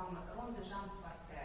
виконаємо з вами рондежан партер.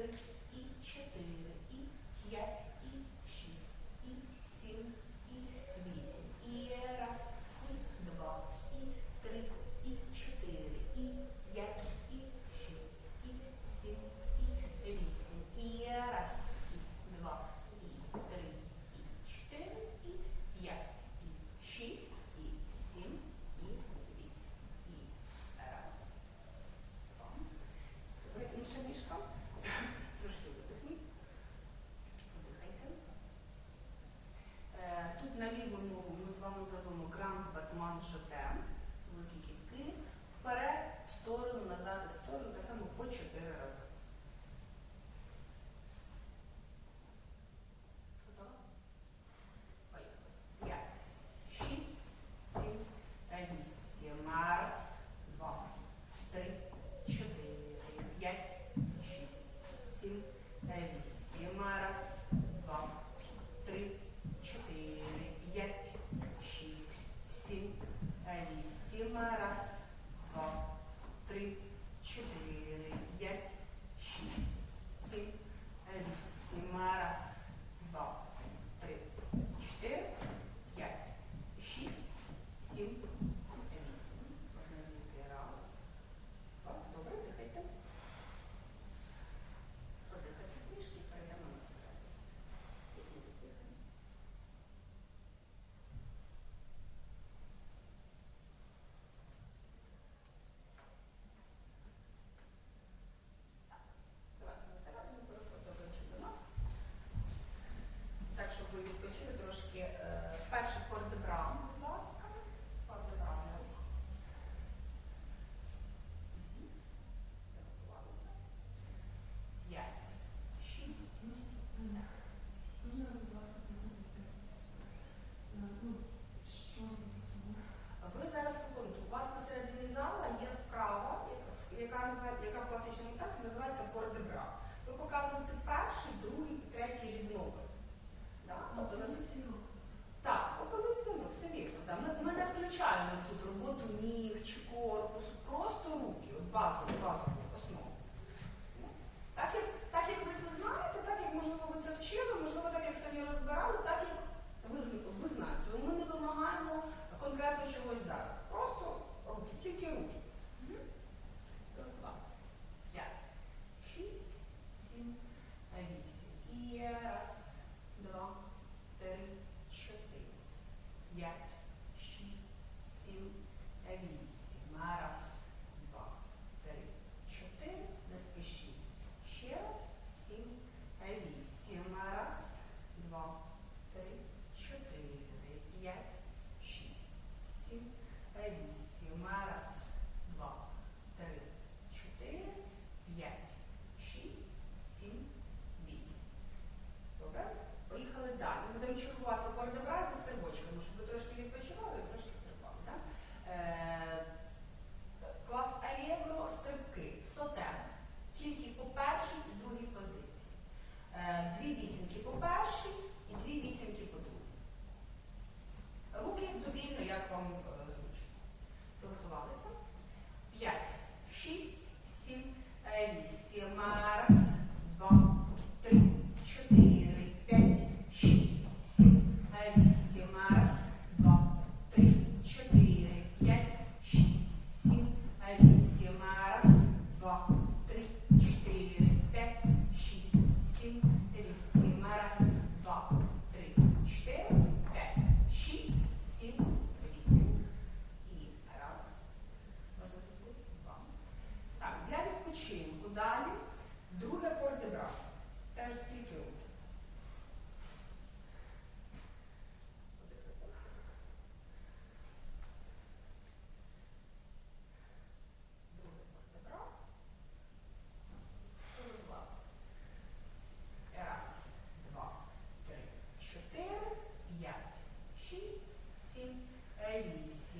три і. з вами зробимо кран, батман, шотен, великі кітки, вперед, в сторону, назад, і в сторону, так само по чотири рази. Vilma тільки по першій і другій позиції. Е, дві вісімки по першій і дві вісімки по другій. Руки довільно, як вам. Е,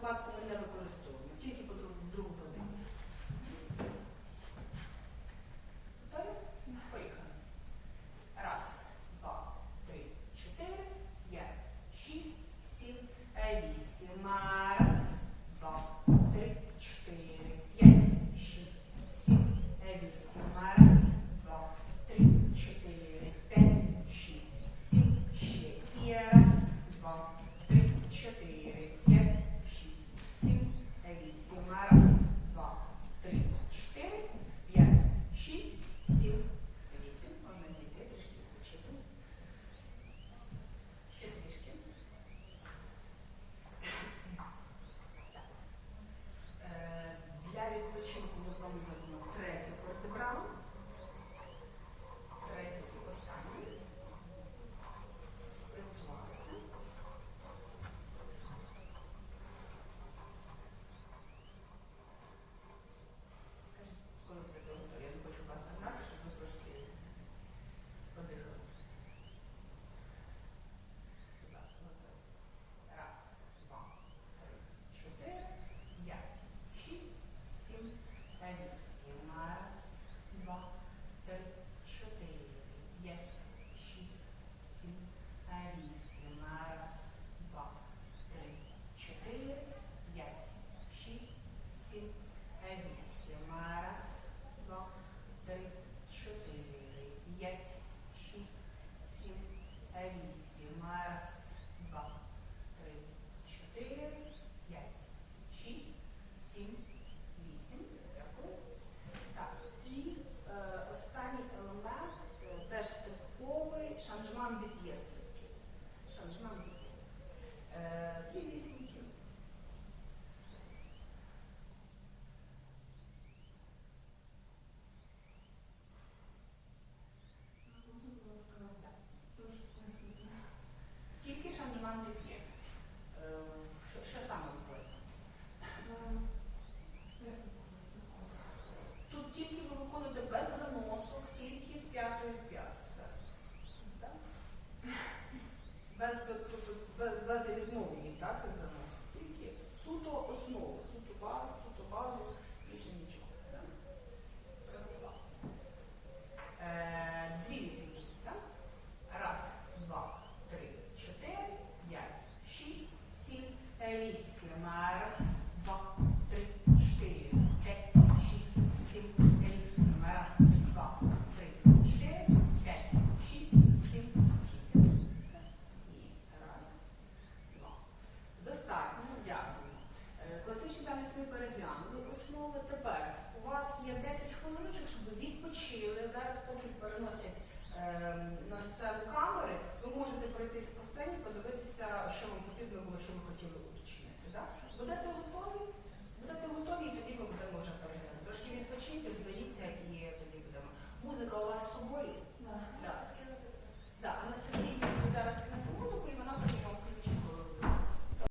випадку ми не використовуємо. Тільки тільки ви виходите без заносок, тільки з п'ятої в п'ято. Все. Так? Без, без, без різновидів, так? Це